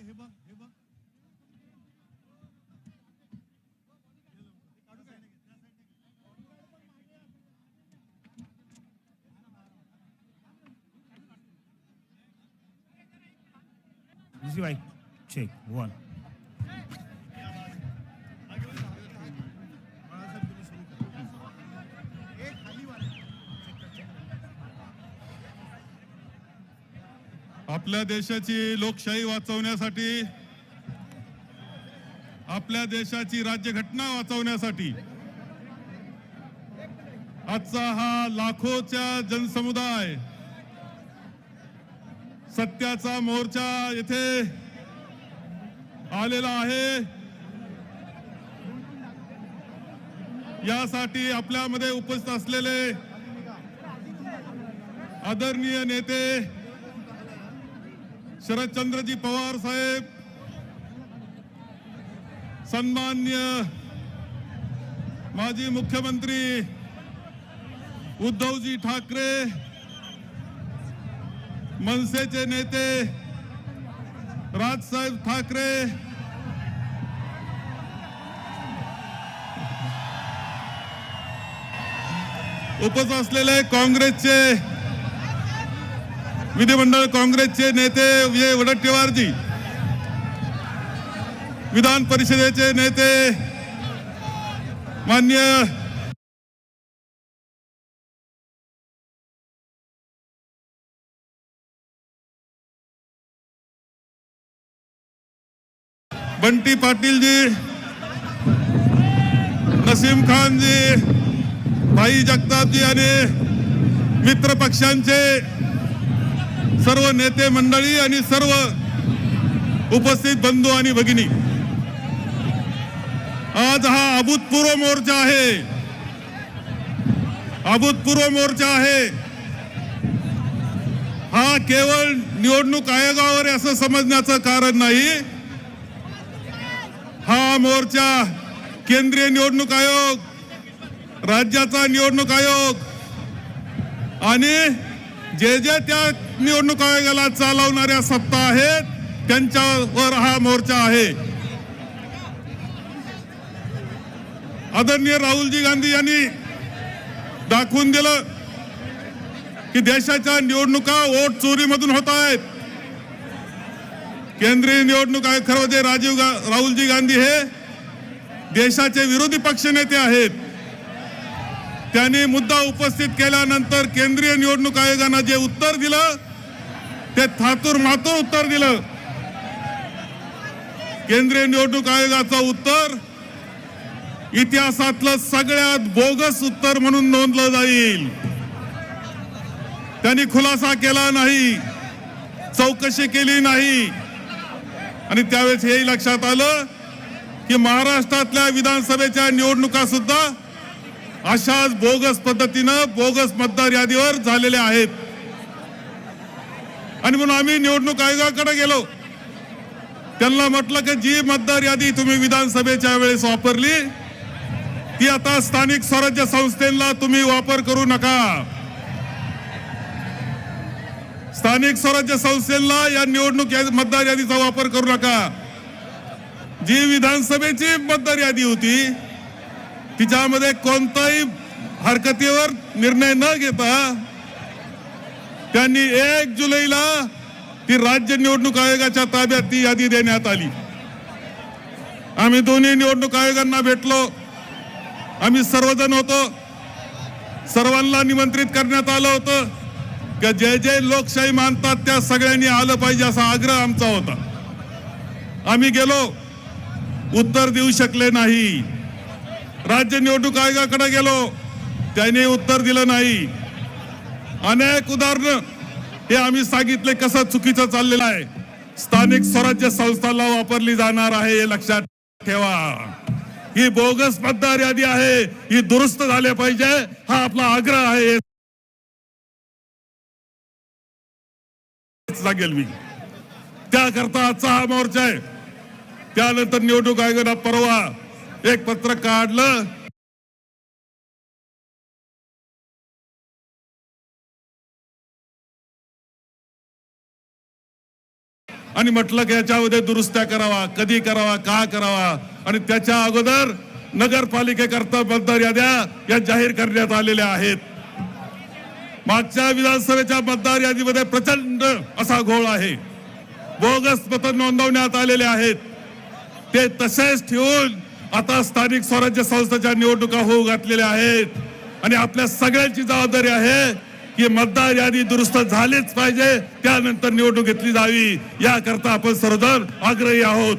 हे हे बघ Easy way. Check. One. आपल्या देशाची लोकशाही वाचवण्यासाठी आपल्या देशाची राज्यघटना वाचवण्यासाठी आजचा हा लाखोच्या जनसमुदाय सत्याचा मोर्चा येथे आलेला आहे. यासाठी आपल्यामध्ये उपस्थित असलेले आदरणीय नेते शरदचंद्रजी पवार साहेब. सन्मान्य माजी मुख्यमंत्री उद्धवजी ठाकरे. मनसेचे नेते राजसाहेब ठाकरे. उपस्थित असलेले काँग्रेसचे विधिमंडळ काँग्रेसचे नेते विजय वडट्टीवारजी विधान परिषदेचे नेते मान्य बंटी पाटीलजी नसीम खानजी भाई जगतापजी आणि मित्र पक्षांचे सर्व नेते मंडळी आणि सर्व उपस्थित बंधू आणि भगिनी आज हा अभूतपूर्व मोर्चा आहे. अभूतपूर्व मोर्चा आहे. हा केवळ निवडणूक आयोगावर असं समजण्याचं कारण नाही. हा मोर्चा केंद्रीय निवडणूक आयोग राज्याचा निवडणूक आयोग आणि जे जे त्या निवडणूक आयोगाला चालवणाऱ्या सत्ता आहेत त्यांच्यावर हा मोर्चा आहे. आदरणीय राहुलजी गांधी यांनी दाखवून दिलं की देशाच्या निवडणुका वोट चोरीमधून होत आहेत. केंद्रीय निवडणूक आयोग खरं म्हणजे राजीव गा राहुलजी गांधी हे देशाचे विरोधी पक्ष नेते आहेत. त्यांनी मुद्दा उपस्थित केल्यानंतर केंद्रीय निवडणूक आयोगानं जे उत्तर दिलं ते थातूर मातूर उत्तर दिलं. केंद्रीय निवडणूक आयोगाचं उत्तर इतिहासातलं सगळ्यात बोगस उत्तर म्हणून नोंदलं जाईल. त्यांनी खुलासा केला नाही चौकशी केली नाही. आणि त्यावेळेस हेही लक्षात आलं की महाराष्ट्रातल्या विधानसभेच्या निवडणुका सुद्धा अशाच बोगस पद्धतीनं बोगस मतदार यादीवर झालेल्या आहेत. आणि म्हणून आम्ही निवडणूक आयोगाकडे गेलो. त्यांना म्हटलं की जी मतदार यादी तुम्ही विधानसभेच्या वेळेस वापरली ती आता स्थानिक स्वराज्य संस्थेला तुम्ही वापर करू नका. स्थानिक स्वराज्य संस्थेला या निवडणूक मतदार यादीचा वापर करू नका. जी विधानसभेची मतदार यादी होती तिच्यामध्ये कोणताही हरकतीवर निर्णय न घेता त्यांनी एक जुलैला ती राज्य निवडणूक आयोगाच्या ताब्यात ती यादी देण्यात आली. आम्ही दोन्ही निवडणूक आयोगांना भेटलो. आम्ही सर्वजण होतो. सर्वांना निमंत्रित करण्यात आलं होतं. की जे जे लोकशाही मानतात त्या सगळ्यांनी आलं पाहिजे असा आग्रह आमचा होता. आम्ही गेलो. उत्तर देऊ शकले नाही. राज्य निवडणूक आयोगाकडे गेलो. त्यांनी उत्तर दिलं नाही. अनेक उदाहरणं हे आम्ही सांगितले कसं चुकीचं चाललेलं आहे. स्थानिक स्वराज्य संस्थाला वापरली जाणार आहे हे लक्षात ठेवा. ही बोगस मतदार यादी आहे ही दुरुस्त झाले पाहिजे हा आपला आग्रह आहे. लागेल मी. त्याकरता आजचा हा मोर्चा आहे. त्यानंतर निवडणूक आयोगाला परवा एक पत्र काढलं. आणि म्हटलं की याच्यामध्ये दुरुस्त्या करावा कधी करावा का करावा? आणि त्याच्या अगोदर नगरपालिकेकरता मतदार याद्या या जाहीर करण्यात आलेल्या आहेत. मागच्या विधानसभेच्या मतदार यादीमध्ये प्रचंड असा घोळ आहे. बोगस मत नोंदवण्यात आलेले आहेत. ते तसेच ठेवून आता स्थानिक स्वराज्य संस्थेच्या निवडणुका होऊ घातलेल्या आहेत. आणि आपल्या सगळ्यांची जबाबदारी आहे की मतदार यादी दुरुस्त झालीच पाहिजे त्यानंतर निवडणूक घेतली जावी. याकरता आपण सर्वजण आग्रही आहोत.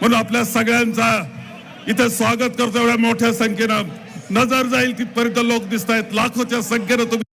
म्हणून आपल्या सगळ्यांचा इथे स्वागत करतो एवढ्या मोठ्या संख्येनं. नजर जाईल तिथपर्यंत लोक दिसत आहेत लाखोच्या संख्येनं तुम्ही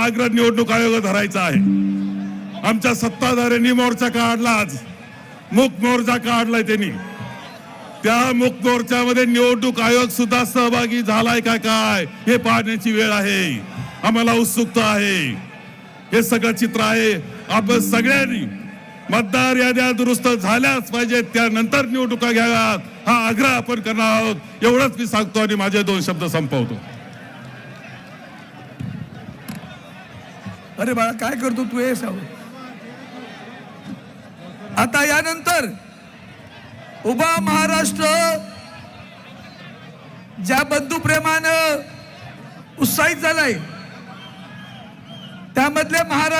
आग्रह निवडणूक आयोग धरायचा आहे. आमच्या सत्ताधाऱ्यांनी मोर्चा काढला आज. मुख मोर्चा काढलाय त्यांनी. त्या मुख मोर्चामध्ये निवडणूक आयोग सुद्धा सहभागी झालाय का काय हे पाहण्याची वेळ आहे. आम्हाला उत्सुकता आहे. हे सगळं चित्र आहे. आपण सगळ्यांनी मतदार याद्या दुरुस्त झाल्याच पाहिजेत त्यानंतर निवडणुका घ्याव्यात. हा आग्रह आपण करणार आहोत. एवढंच मी सांगतो आणि माझे दोन शब्द संपवतो. अरे बाळा काय करतो तू? हे सांग. आता यानंतर उभा महाराष्ट्र ज्या बंधुप्रेमानं उत्साहित झालाय त्यामधले महाराष्ट्र